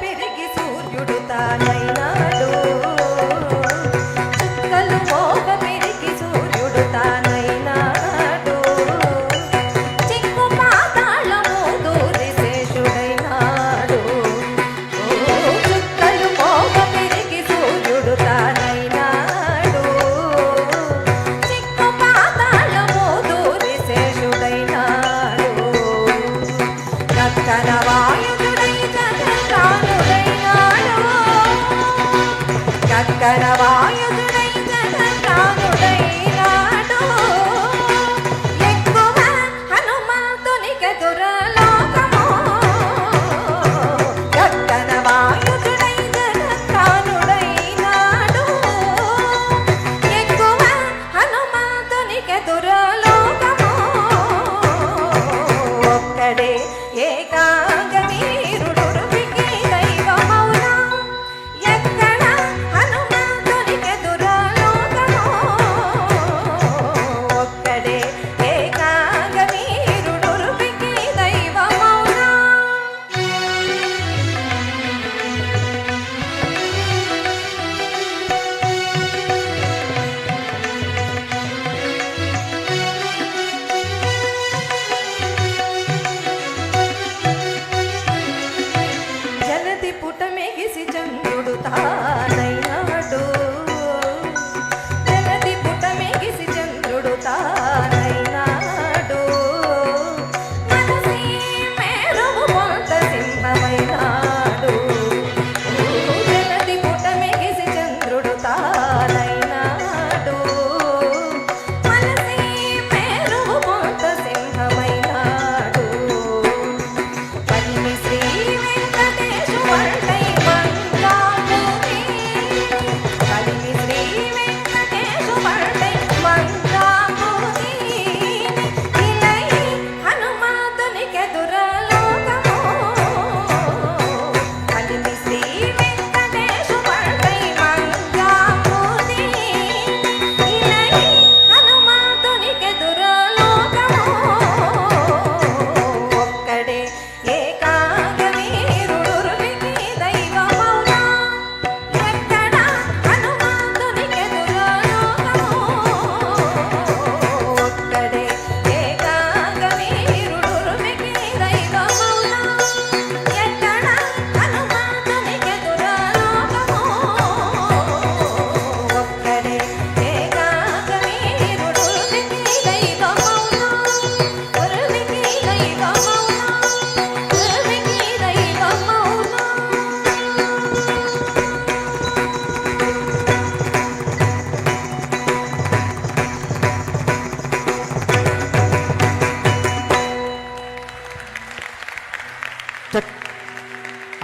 పెరిగి సూర్యుడు తానైనా శంకరవాయుధుడై జగన్నాథుడైనాడు ఎక్కువ హనుమంతునికి దురలోకము. శంకరవాయుధుడై జగన్నాథుడైనాడు ఎక్కువ హనుమంతునికి దురలో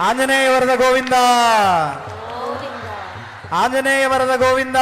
ಆಂಜನೇಯ ವರದ ಗೋವಿಂದ ಆಂಜನೇಯ ವರದ ಗೋವಿಂದ